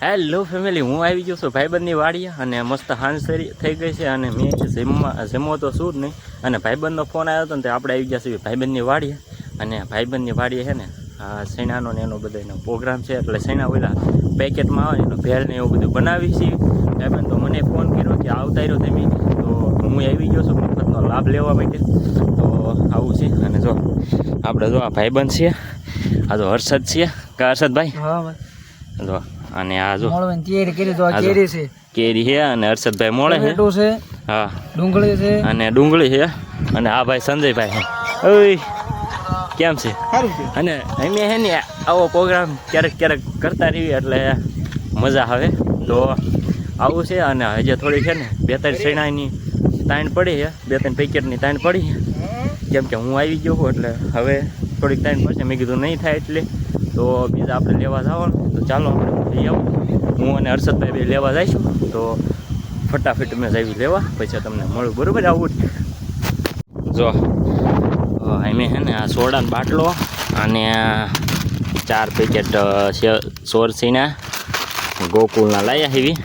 Hello family હું આવી ગયો છું ભાઈબંધની વાડીએ અને મસ્ત હાંસરી થઈ ગઈ છે અને મેં જમવા જમવો તો શું જ નહીં. અને ભાઈબંધનો ફોન આવ્યો હતો ને તો આપણે આવી ગયા છીએ ભાઈબંધની વાડીએ. અને ભાઈબંધની વાડીએ છે ને આ સૈનાનો ને એનો બધો એનો પ્રોગ્રામ છે. એટલે સૈના ઓલા પેકેટમાં આવે એનો ભેળ ને એવું બધું બનાવી છીએ. ભાઈબંધ તો મને ફોન કર્યો કે આવતા રહ્યો તમે. તો હું આવી ગયો છું મફતનો લાભ લેવા માટે. તો આવું છે. અને જો આપણે જો આ ભાઈબંધ છીએ. આ તો હર્ષદ છીએ. કા હર્ષદભાઈ? હા જો અને આ જો. તો. કેરી છે. કેરી છે અને હર્ષદભાઈ મોળે છે. છે. હા. ડુંગળી છે. અને ડુંગળી છે. અને આ ભાઈ સંજયભાઈ છે. ઓય કેમ છે? અને અમે હે ને આવો પ્રોગ્રામ ક્યારેક ક્યારેક કરતા રહીએ એટલે મજા આવે. તો આવું છે અને હજે થોડી છે ને બે ત્રણ શેણાની તાણ પડી છે. બે ત્રણ પેકેટની તાણ પડી છે. કેમ કે હું આવી ગયો એટલે હવે થોડીક તાણ પડશે. મેં કીધું નહીં થાય એટલે તો બીજા આપણે લેવા જવાનું. તો ચાલો આપણે જઈ આવું. હું અને હર્ષદભાઈ બે લેવા જઈશું. તો ફટાફટ મેં જઈ લેવા. પછી તમને મળું. બરાબર? આવું જો. અમે છે ને આ સોડાનો બાટલો અને ચાર પેકેટ સોરસીના ગોકુલના લાયા એવી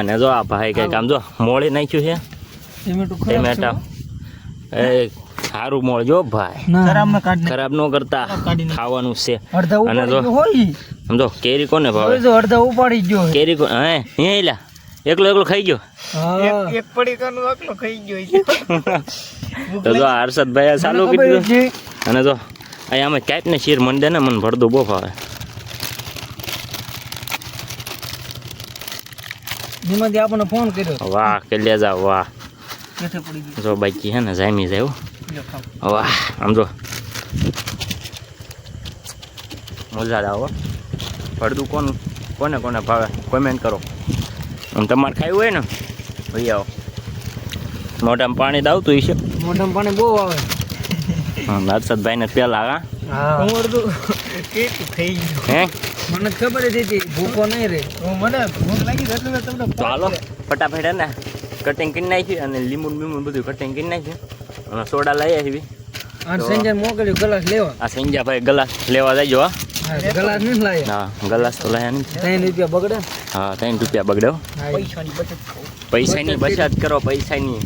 અને જો આ ભાઈ કંઈક આમ જો મોળી નાખ્યું છે. ટમેટા એ સારું મળજો ભાઈ. ખરાબ ના કાઢ ખરાબ ન કરતા. ખાવાનું છે. અને જો. સમજો કેરી કોને ભાવે? જો અડધા ઉપાડી ગયો કેરી કો- હે હે એલા એકલો એકલો ખાઈ ગયો. એક પડીકાનું એકલો ખાઈ ગયો તો. જો હર્ષદભાઈ ચાલુ છે. અને જો અહીંયા અમે કાંઈક ને શીર મને દે ને મને ભરદું બહુ ભાવે. આપણને ફોન કર્યો. વાહ લેજા વાહ. જો બાકી હે ને જામી જાય. વાહ સમજો જો. મજા આવો ભરદું કોણ કોને કોને ભાવે? કોમેન્ટ કરો. અને તમારે ખાવું હોય ને ભાઈ આવો. મોઢામાં પાણી દાવ તું હશે. મોઢામાં પાણી બહુ આવે. હર્ષદભાઈને પેલા હા. હા. હું અડધું કેટલું થઈ ગયું. હે? મને ખબર જ હતી ભૂખો નહીં રે. હું મને ભૂખ લાગી એટલે તમને ચાલો ફટાફટ હે ને કટિંગ કરી નાખી અને લીંબુ ને બધું કટિંગ કરી નાખ્યું. સોડા લઈ આવી આ સંજય મોકલ્યો ગ્લાસ લેવા. આ સંજ્યાભાઈ ગલાસ લેવા જજો હા. ગ્લાસ હા તો લાયા નહીં. ત્રણ રૂપિયા બગડે. હા ત્રણ રૂપિયા બગડ્યો હા, પૈસાની બચત કરો. પૈસાની બચત કરો. પૈસાની.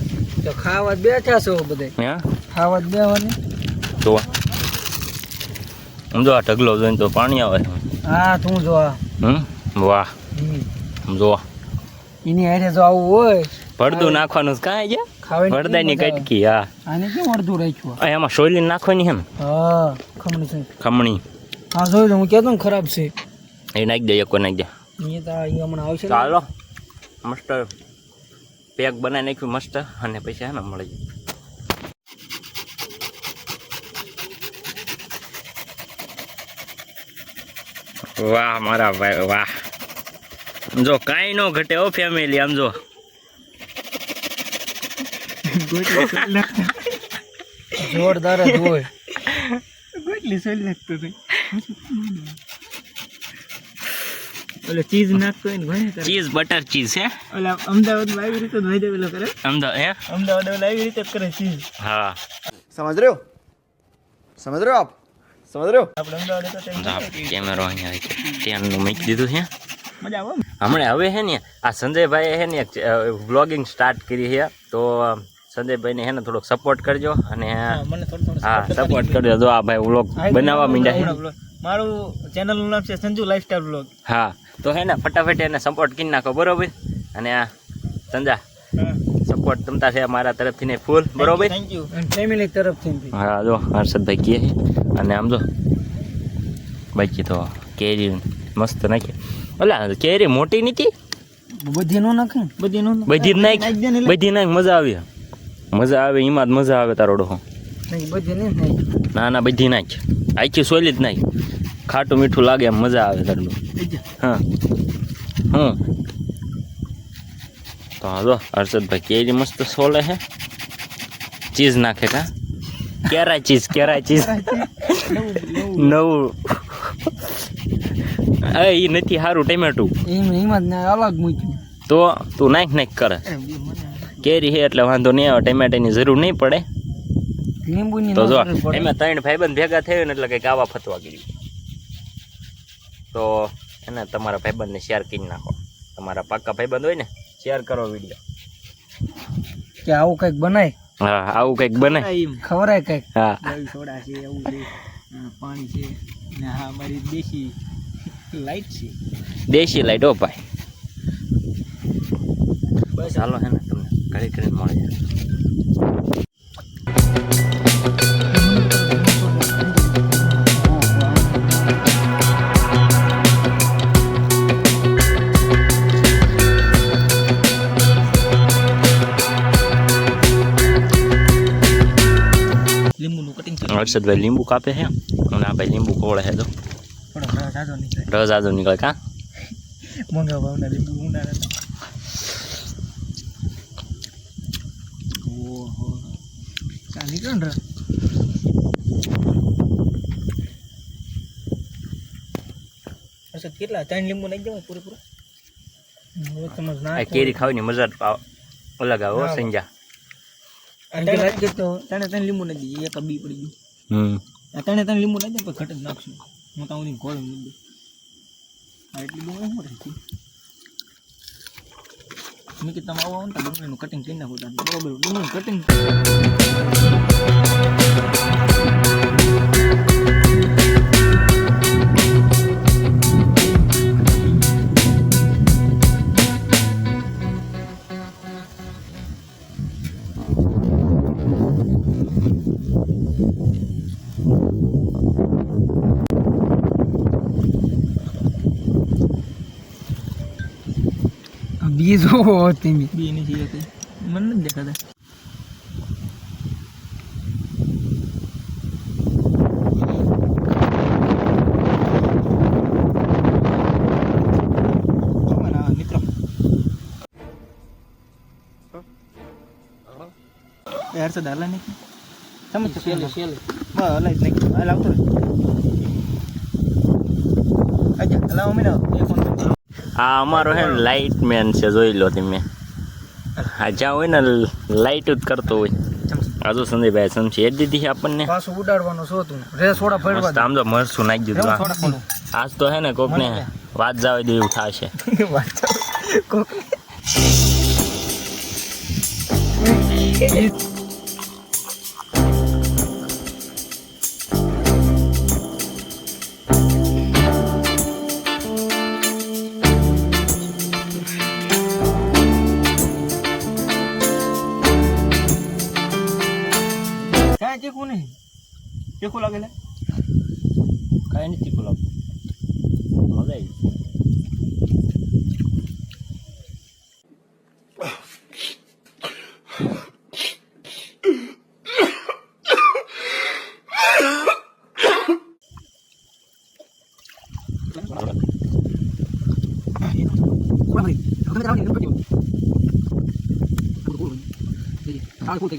તો ખાવા બેઠા છો બધે. હે? ખાવા બેવાની તો સમજો આ ઢગલો જોઈને તો પાણી આવે. હા તું જો હમ? વાહ. હમ. જો એની હારે જો આવું હોય. પડદું નાખવાનું કાંઈ છે? આવે. કટકી હા. આને કેમ અડધું રાખ્યું? આ એમાં સોયલી નાખવાની એમ. હા ખમણી છે. ખમણી. હા જોઈ લો હું કહેતો ખરાબ છે. એ નાખી દે એકો નાખી દે. અહીંયા તો આ હમણાં આવશે ચાલો મસ્ત પેક બનાવી નાખ્યું મસ્ત. અને પૈસા ને મળી જાય વાહ મારા ભાઈ વાહ. જો કાંઈ નો ઘટે ઓ ફેમિલી આમ જો. જોરદાર જ હોય. ગોટલી સોલી નાખતો ઓલો નાખતો હોય ને ચીઝ બટર ચીઝ હે? ઓલા અમદાવાદમાં આવી રીતે અમદાવાદ હે? અમદાવાદ ઓલા આવી રીતે કરે હા. સમજ રહ્યો? સમજ રહ્યો સમજ રહ્યો? આપણે અમદાવાદ કેમેરો અહીંયા આવી ત્યાંનું મૂકી દીધું હમણાં હવે છે ને આ સંજયભાઈ છે ને વ્લોગિંગ સ્ટાર્ટ કરી છે. તો સંજયભાઈને હે ને થોડોક સપોર્ટ કરજો અને હા, સપોર્ટ કરજો. જો આ ભાઈ વ્લોગ બનાવવા માંડ્યા. મારું ચેનલનું નામ છે સંજુ લાઈફસ્ટાઈલ વ્લોગ હા તો હે ને ફટાફટ એને સપોર્ટ કરી નાખો બરોબર? અને આ સંજા સપોર્ટ તમતા છે મારા તરફથી ને ફૂલ બરોબર? થેન્ક યુ ફેમિલી તરફથી હા જો હર્ષદભાઈ કહે અને આમ જો બાકી તો કેરી મસ્ત નાખી. ઓલા કેરી મોટી નથી? બધી નો નાખે બધી નો બધી નાખ. બધી નાખ મજા આવે. મજા આવે એમાં જ મજા આવે તારો ડોહો. ના ના બધી નાખ. આખી સોલી જ નાખ. ખાટું મીઠું લાગે એમ મજા આવે તારું હા. હું તો હાલો હર્ષદભાઈ કેરી મસ્ત સોલે છે ચીઝ નાખે કા? કેરા ચીઝ કેરા ચીઝ. નવું. એ નથી સારું ટમેટું. એમ એમાં અલગ મૂક્યું. તો તું નાખ નાખ કરે. કેરી છે એટલે વાંધો નહીં આવે ટમેટાની જરૂર નહીં પડે. લીંબુની તો જો એમાં ત્રણ ભાઈબંધ ભેગા થયો ને એટલે કંઈક આવા ફતવા ગયું. તો એને તમારા ભાઈબંધને શેર કરી નાખો. તમારા પાક્કા ભાઈબંધ હોય ને શેર કરો વીડિયો કે આવું કંઈક બનાય? હા આવું કંઈક બને. એમ. ખવરાય કંઈક? હા. સોડા છે એવું છે પાણી છે ને હા મારી દેશી લાઈટ છે. દેશી લાઈટ ઓ ભાઈ. બસ હાલો હે ને તમને ઘડી મળી જશે હર્ષદભાઈ લીંબુ કાપે છે. અને આ ભાઈ લીંબુ કોળે છે તો. રસ આજો નીકળે કા? મોંઘા ભાવના લીંબુ ઉનાળા નીકળે ને કેટલા ત્રણ લીંબુ નાખી દેવાય પૂરેપૂરા કેરી ખાવાની મજા અલગ આવે. સંજા ત્રણે ત્રણ લીંબુ નાખી દઈએ એક બી પડી ગયું હમ આ ત્રણે ત્રણ લીંબુ નાખી દે ઘટ જ નાખશું હું તો હું ગોળ મૂકી દઉં એટલી બહુ શું મેં કીધું તમે આવો ને ડુંગળીનું કટિંગ કરી નાખો બરોબર ડુંગળીનું કટિંગ બીજ હોવો બી ની જીએ કંઈ મને નથી દેખાતા. અમારા મિત્રો? એ હર્ષદ હાલા નહીં? તમે તો શેલે શેલે. બસ હલાઈ જ નહીં. હાલ આવતો રહે. અચ્છા હલાવો મને. એ ફોન કરજો આ અમારો હે ને લાઇટ મેન છે જોઈ લો તમે. આ જ્યાં હોય ને લાઇટ જ કરતો હોય. આજુ સંદીપભાઈ સમજી એ દીધી છે આપણને. પાછું ઉડાડવાનો શું તું. રે સોડા ફેરવા આમ તો મરસું નાખી દીધું આજ તો હે ને કોકને વાત જાવે દેવું થશે. કોક place. Aku tak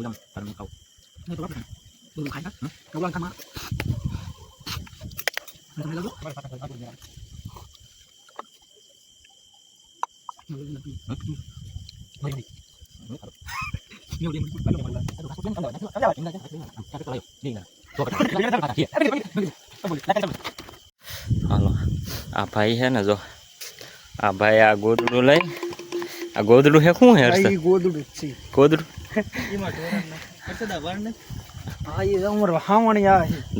hulam parang ikaw. Ano ito ba? Bumukay ka? Kawalan ka mga.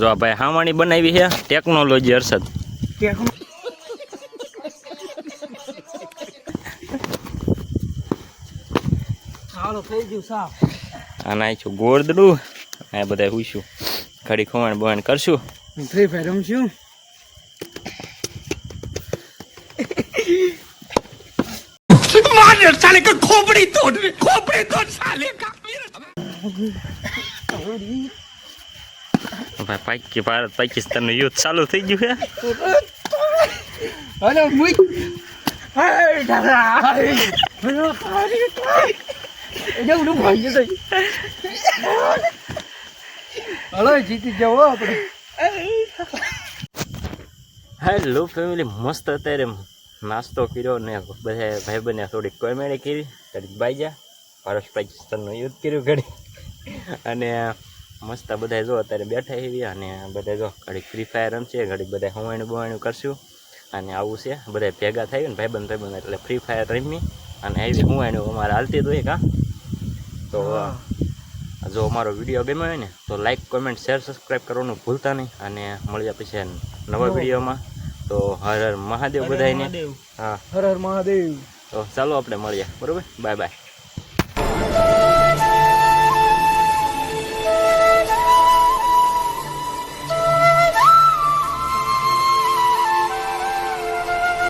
જો ભાઈ હાવાણી બનાવી છે ટેકનોલોજી હર્ષદ. નાખ્યું ગોદડું આ બધા હુશું. ઘડી ખોવાણ બવાણ કરશું. ફ્રી ફાયર રમશું. ભાઈ પાકી ભારત પાકિસ્તાનનું યુદ્ધ ચાલુ થઈ ગયું છે. અરે મુઈ હાય દાદા મને તારી તારી એ ઉડું ભાઈ જતો હલો જીતી જાવ આપણે. હેલો ફેમિલી મસ્ત અત્યારે નાસ્તો કર્યો ને બધા ભાઈ બને થોડીક કોમેડી કરી ઘડીક બાઈજા. પારસ પાકિસ્તાનનું યુદ્ધ કર્યું ઘડી અને મસ્ત બધા જો અત્યારે બેઠા એવી અને બધા જો ઘડીક ફ્રી ફાયર રમશે ઘડીક બધા હવાણું બવાણું કરશું. અને આવું છે બધા ભેગા થાય ને ભાઈબંધ ભાઈબંધ એટલે ફ્રી ફાયર રમી. અને આવી હુવાણું અમારે હાલતી તો એક હા તો જો અમારો વીડિયો ગમ્યો હોય ને તો લાઇક કોમેન્ટ શેર સબસ્ક્રાઈબ કરવાનું ભૂલતા નહીં. અને મળ્યા પછી નવા વિડીયોમાં. તો હર હર મહાદેવ બધાને હા. હર હર મહાદેવ. તો ચાલો આપણે મળીએ. બરોબર? Bye bye.